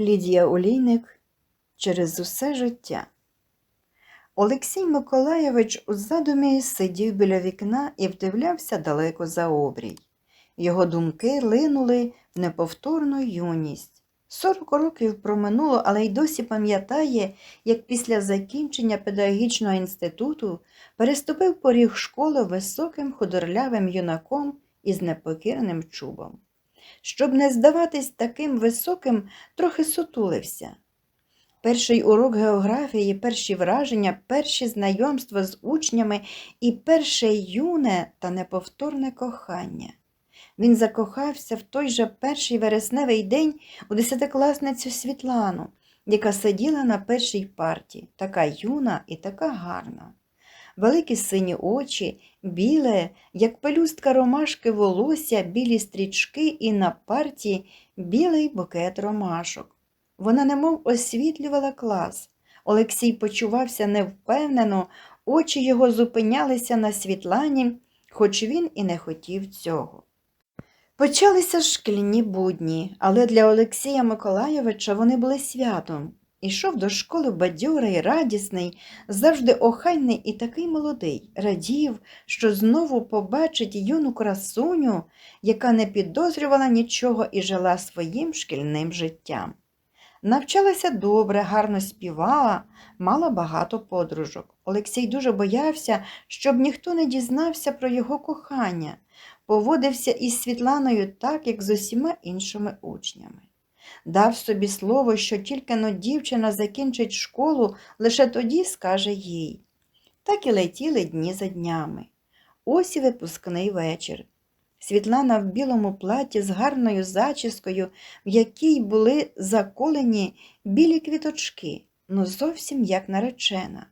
Лідія Олійник через усе життя. Олексій Миколайович у задумі сидів біля вікна і вдивлявся далеко за обрій. Його думки линули в неповторну юність. Сорок років проминуло, але й досі пам'ятає, як після закінчення педагогічного інституту переступив поріг школи високим худорлявим юнаком із непокірним чубом. Щоб не здаватись таким високим, трохи сутулився. Перший урок географії, перші враження, перші знайомства з учнями і перше юне та неповторне кохання. Він закохався в той же перший вересневий день у десятикласницю Світлану, яка сиділа на першій парті, така юна і така гарна. Великі сині очі, біле, як пелюстка ромашки волосся, білі стрічки і на парті білий букет ромашок. Вона немов освітлювала клас. Олексій почувався невпевнено, очі його зупинялися на Світлані, хоч він і не хотів цього. Почалися шкільні будні, але для Олексія Миколайовича вони були святом. Ішов до школи бадьорий, радісний, завжди охайний і такий молодий, радів, що знову побачить юну красуню, яка не підозрювала нічого і жила своїм шкільним життям. Навчалася добре, гарно співала, мала багато подружок. Олексій дуже боявся, щоб ніхто не дізнався про його кохання, поводився із Світланою так, як з усіма іншими учнями. Дав собі слово, що тільки но дівчина закінчить школу, лише тоді скаже їй. Так і летіли дні за днями. Ось і випускний вечір. Світлана в білому платі з гарною зачіскою, в якій були заколені білі квіточки, ну зовсім як наречена.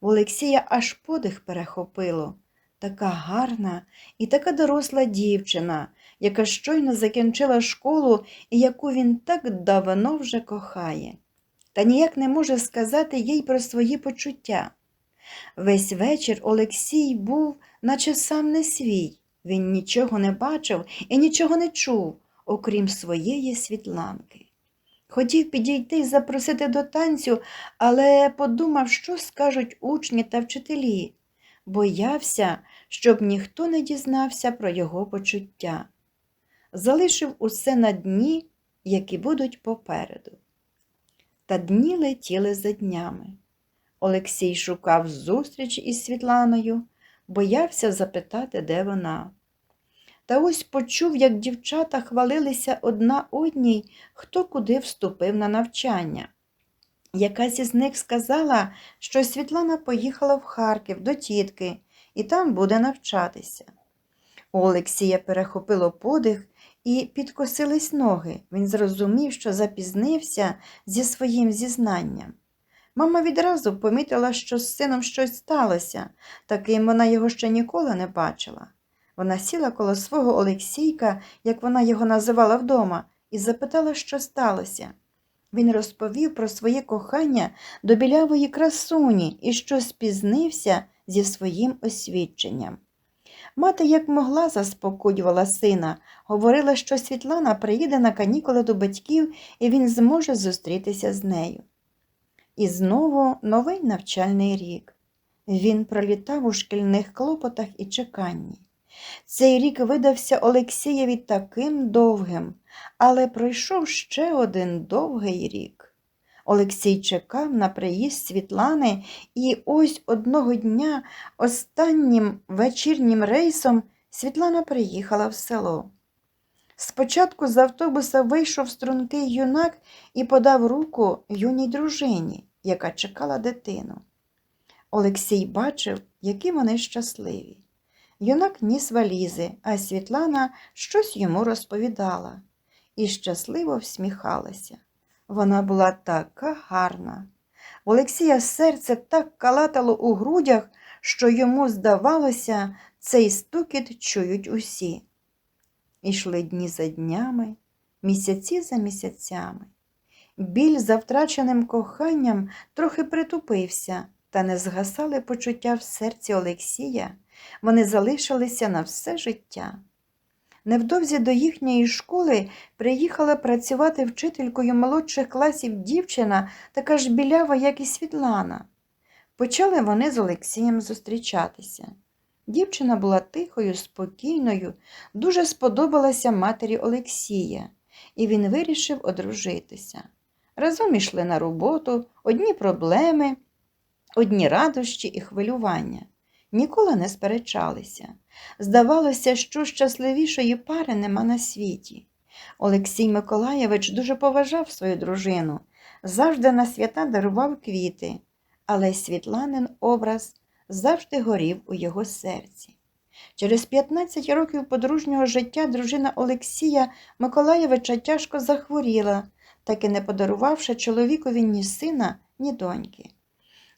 В Олексія аж подих перехопило. Така гарна і така доросла дівчина, яка щойно закінчила школу і яку він так давно вже кохає, та ніяк не може сказати їй про свої почуття. Весь вечір Олексій був, наче сам не свій. Він нічого не бачив і нічого не чув, окрім своєї світланки. Хотів підійти і запросити до танцю, але подумав, що скажуть учні та вчителі. Боявся, щоб ніхто не дізнався про його почуття. Залишив усе на дні, які будуть попереду. Та дні летіли за днями. Одній шукав зустріч із Світланою, боявся запитати, де вона. Та ось почув, як дівчата хвалилися одна одній, хто куди вступив на навчання. Якась із них сказала, що Світлана поїхала в Харків до тітки і там буде навчатися. Олексія перехопило подих і підкосились ноги. Він зрозумів, що запізнився зі своїм зізнанням. Мама відразу помітила, що з сином щось сталося, таким вона його ще ніколи не бачила. Вона сіла коло свого Олексійка, як вона його називала вдома, і запитала, що сталося. Він розповів про своє кохання до білявої красуні і що спізнився зі своїм освідченням. Мати, як могла, заспокоювала сина, говорила, що Світлана приїде на канікули до батьків і він зможе зустрітися з нею. І знову новий навчальний рік. Він пролітав у шкільних клопотах і чеканні. Цей рік видався Олексієві таким довгим, але пройшов ще один довгий рік. Олексій чекав на приїзд Світлани, і ось одного дня, останнім вечірнім рейсом, Світлана приїхала в село. Спочатку з автобуса вийшов стрункий юнак і подав руку юній дружині, яка чекала дитину. Олексій бачив, які вони щасливі. Юнак ніс валізи, а Світлана щось йому розповідала і щасливо всміхалася. Вона була така гарна. В Олексія серце так калатало у грудях, що йому здавалося, цей стукіт чують усі. Ішли дні за днями, місяці за місяцями. Біль за втраченим коханням трохи притупився, та не згасали почуття в серці Олексія, вони залишилися на все життя. Невдовзі до їхньої школи приїхала працювати вчителькою молодших класів дівчина, така ж білява, як і Світлана. Почали вони з Олексієм зустрічатися. Дівчина була тихою, спокійною, дуже сподобалася матері Олексія, і він вирішив одружитися. Разом ішли на роботу, одні проблеми, одні радощі і хвилювання. Ніколи не сперечалися. Здавалося, що щасливішої пари нема на світі. Олексій Миколаєвич дуже поважав свою дружину, завжди на свята дарував квіти, але Світланин образ завжди горів у його серці. Через 15 років подружнього життя дружина Олексія Миколаєвича тяжко захворіла, так і не подарувавши чоловікові ні сина, ні доньки.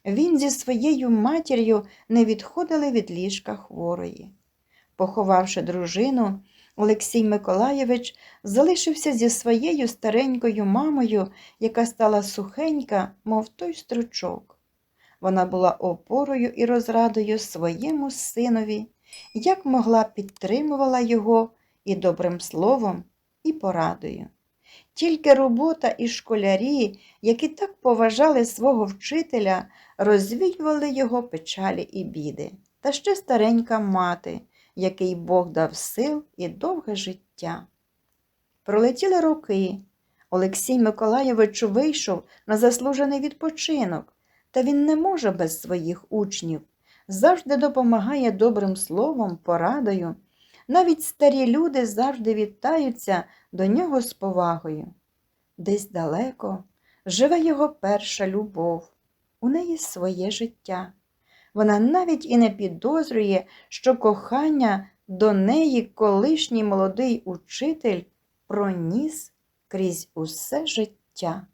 Він зі своєю матір'ю не відходили від ліжка хворої. Поховавши дружину, Олексій Миколаєвич залишився зі своєю старенькою мамою, яка стала сухенька, мов той стручок. Вона була опорою і розрадою своєму синові, як могла підтримувала його і добрим словом, і порадою. Тільки робота і школярі, які так поважали свого вчителя, розвіювали його печалі і біди, та ще старенька мати, який Бог дав сил і довге життя. Пролетіли роки. Олексій Миколайович вийшов на заслужений відпочинок, та він не може без своїх учнів, завжди допомагає добрим словом, порадою. Навіть старі люди завжди вітаються до нього з повагою. Десь далеко живе його перша любов, у неї своє життя. Вона навіть і не підозрює, що кохання до неї колишній молодий учитель проніс крізь усе життя.